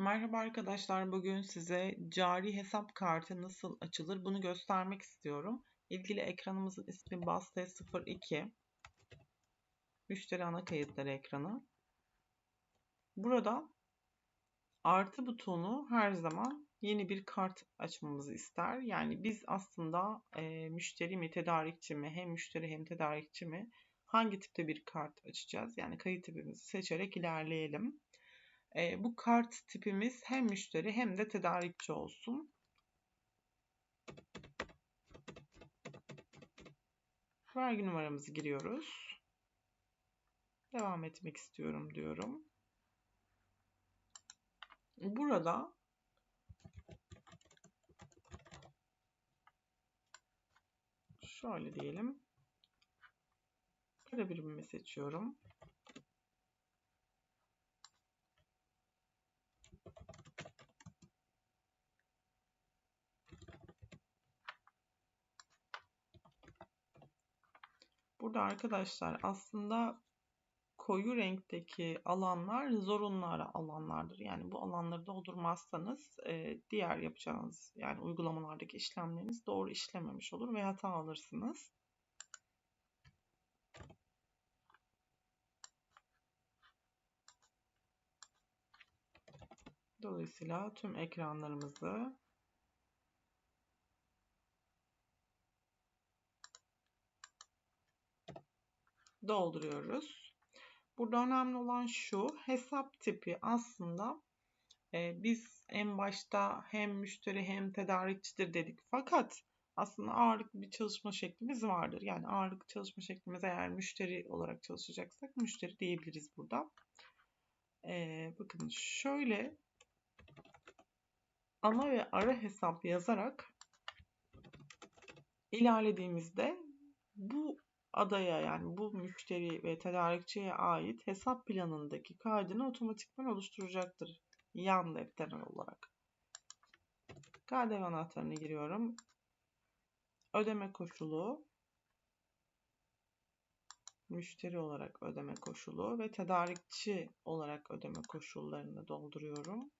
Merhaba arkadaşlar. Bugün size cari hesap kartı nasıl açılır bunu göstermek istiyorum. İlgili ekranımızın ismi BAST 02. Müşteri ana kayıtları ekranı. Burada artı butonu her zaman yeni bir kart açmamızı ister. Yani biz aslında e, müşteri mi, tedarikçi mi, hem müşteri hem tedarikçi mi hangi tipte bir kart açacağız? Yani kayıt tipimizi seçerek ilerleyelim. E, bu kart tipimiz hem müşteri hem de tedarikçi olsun. Vergi numaramızı giriyoruz. Devam etmek istiyorum diyorum. Burada şöyle diyelim. Para birimimi seçiyorum. Burada arkadaşlar aslında koyu renkteki alanlar zorunlu alanlardır. Yani bu alanları doldurmazsanız e, diğer yapacağınız yani uygulamalardaki işlemleriniz doğru işlememiş olur ve hata alırsınız. Dolayısıyla tüm ekranlarımızı dolduruyoruz. Burada önemli olan şu hesap tipi aslında e, biz en başta hem müşteri hem tedarikçidir dedik. Fakat aslında ağırlıklı bir çalışma şeklimiz vardır. Yani ağırlıklı çalışma şeklimiz eğer müşteri olarak çalışacaksak müşteri diyebiliriz burada. Ee, bakın şöyle ana ve ara hesap yazarak ilerlediğimizde bu adaya yani bu müşteri ve tedarikçiye ait hesap planındaki kaydını otomatikman oluşturacaktır yan defter olarak. KDV anahtarını giriyorum. Ödeme koşulu müşteri olarak ödeme koşulu ve tedarikçi olarak ödeme koşullarını dolduruyorum.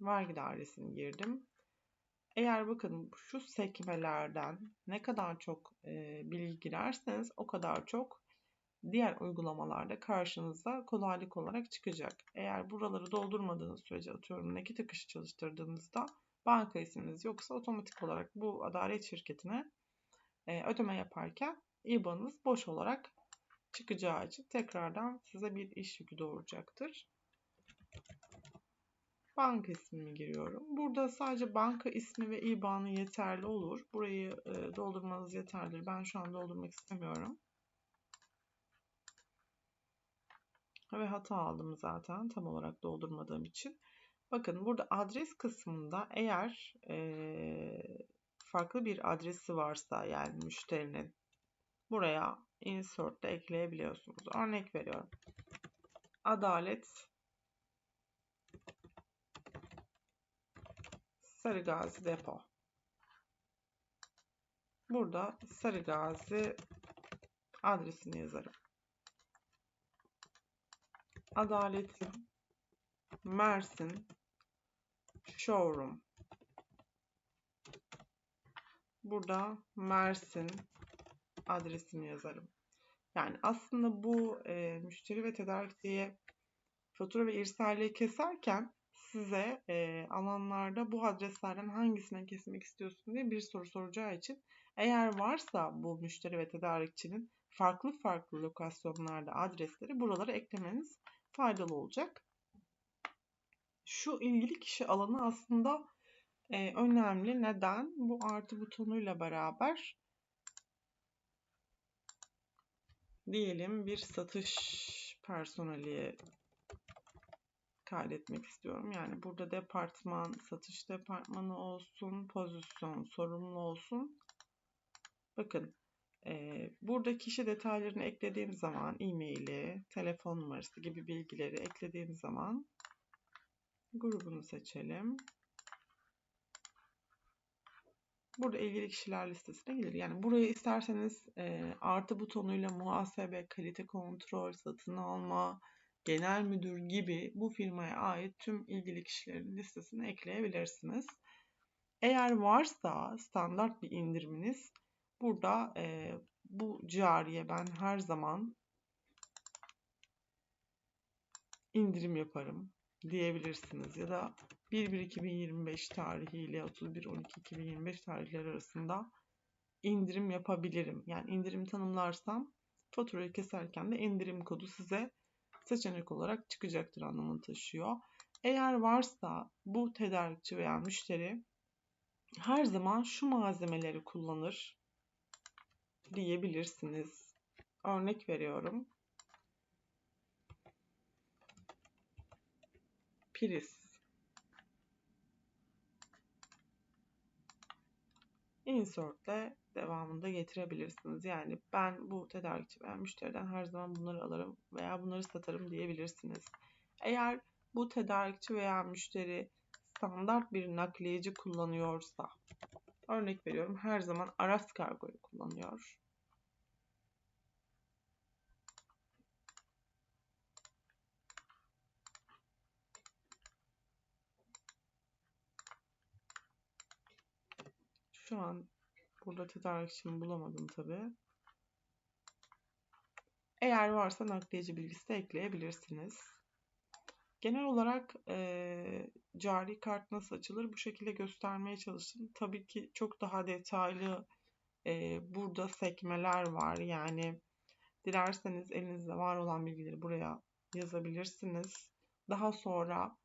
Vergi dairesini girdim. Eğer bakın şu sekmelerden ne kadar çok e, bilgi girerseniz o kadar çok diğer uygulamalarda karşınıza kolaylık olarak çıkacak. Eğer buraları doldurmadığınız sürece atıyorum nakit akışı çalıştırdığınızda banka isminiz yoksa otomatik olarak bu adalet şirketine e, ödeme yaparken IBAN'ınız boş olarak çıkacağı için tekrardan size bir iş yükü doğuracaktır banka ismimi giriyorum. Burada sadece banka ismi ve IBAN'ı yeterli olur. Burayı e, doldurmanız yeterlidir. Ben şu an doldurmak istemiyorum. Ve hata aldım zaten tam olarak doldurmadığım için. Bakın burada adres kısmında eğer e, farklı bir adresi varsa yani müşterinin buraya insert de ekleyebiliyorsunuz. Örnek veriyorum. Adalet Sarıgazi depo. Burada Sarıgazi adresini yazarım. Adaletin Mersin Showroom. Burada Mersin adresini yazarım. Yani aslında bu e, müşteri ve tedarikçiye fatura ve irsaliye keserken size e, alanlarda bu adreslerden hangisine kesmek istiyorsun diye bir soru soracağı için eğer varsa bu müşteri ve tedarikçinin farklı farklı lokasyonlarda adresleri buralara eklemeniz faydalı olacak. Şu ilgili kişi alanı aslında e, önemli. Neden? Bu artı butonuyla beraber diyelim bir satış personeli kaydetmek istiyorum. Yani burada departman, satış departmanı olsun, pozisyon sorumlu olsun. Bakın e, burada kişi detaylarını eklediğim zaman e-maili, telefon numarası gibi bilgileri eklediğim zaman grubunu seçelim. Burada ilgili kişiler listesine gelir. Yani buraya isterseniz e, artı butonuyla muhasebe, kalite kontrol, satın alma, genel müdür gibi bu firmaya ait tüm ilgili kişilerin listesine ekleyebilirsiniz. Eğer varsa standart bir indiriminiz burada e, bu cariye ben her zaman indirim yaparım diyebilirsiniz. Ya da 1-1-2025 tarihiyle 31-12-2025 tarihleri arasında indirim yapabilirim. Yani indirim tanımlarsam faturayı keserken de indirim kodu size seçenek olarak çıkacaktır anlamını taşıyor. Eğer varsa bu tedarikçi veya müşteri her zaman şu malzemeleri kullanır diyebilirsiniz. Örnek veriyorum. Priz. Insert'le devamında getirebilirsiniz. Yani ben bu tedarikçi veya müşteriden her zaman bunları alırım veya bunları satarım diyebilirsiniz. Eğer bu tedarikçi veya müşteri standart bir nakliyeci kullanıyorsa, örnek veriyorum her zaman Aras Kargo'yu kullanıyor. Şu an burada tedarikçimi bulamadım tabi. Eğer varsa nakliyeci bilgisi de ekleyebilirsiniz. Genel olarak e, cari kart nasıl açılır bu şekilde göstermeye çalıştım. Tabii ki çok daha detaylı e, burada sekmeler var. Yani dilerseniz elinizde var olan bilgileri buraya yazabilirsiniz. Daha sonra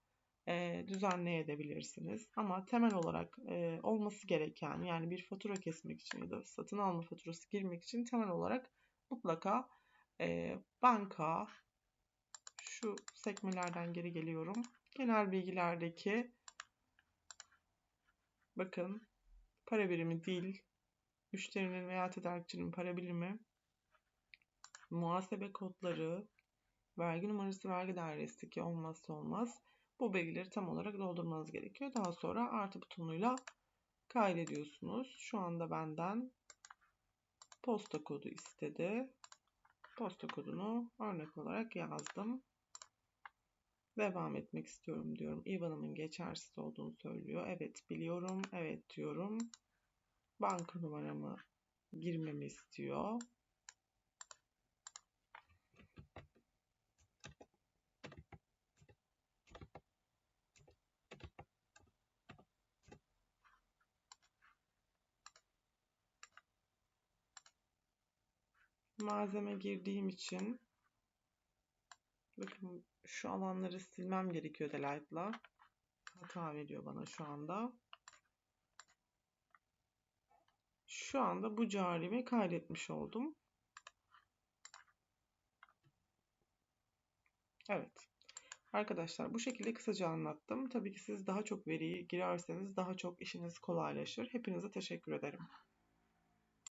e, düzenleyebilirsiniz. Ama temel olarak e, olması gereken yani bir fatura kesmek için ya da satın alma faturası girmek için temel olarak mutlaka e, banka şu sekmelerden geri geliyorum. Genel bilgilerdeki bakın para birimi dil, müşterinin veya tedarikçinin para birimi, muhasebe kodları, vergi numarası, vergi dairesi ki olmazsa olmaz. Bu bilgileri tam olarak doldurmanız gerekiyor. Daha sonra artı butonuyla kaydediyorsunuz. Şu anda benden posta kodu istedi. Posta kodunu örnek olarak yazdım. Devam etmek istiyorum diyorum. IBAN'ımın geçersiz olduğunu söylüyor. Evet biliyorum. Evet diyorum. Banka numaramı girmemi istiyor. Malzeme girdiğim için bakın şu alanları silmem gerekiyor Delight'la. Hata veriyor bana şu anda. Şu anda bu carimi kaydetmiş oldum. Evet. Arkadaşlar bu şekilde kısaca anlattım. Tabii ki siz daha çok veriyi girerseniz daha çok işiniz kolaylaşır. Hepinize teşekkür ederim.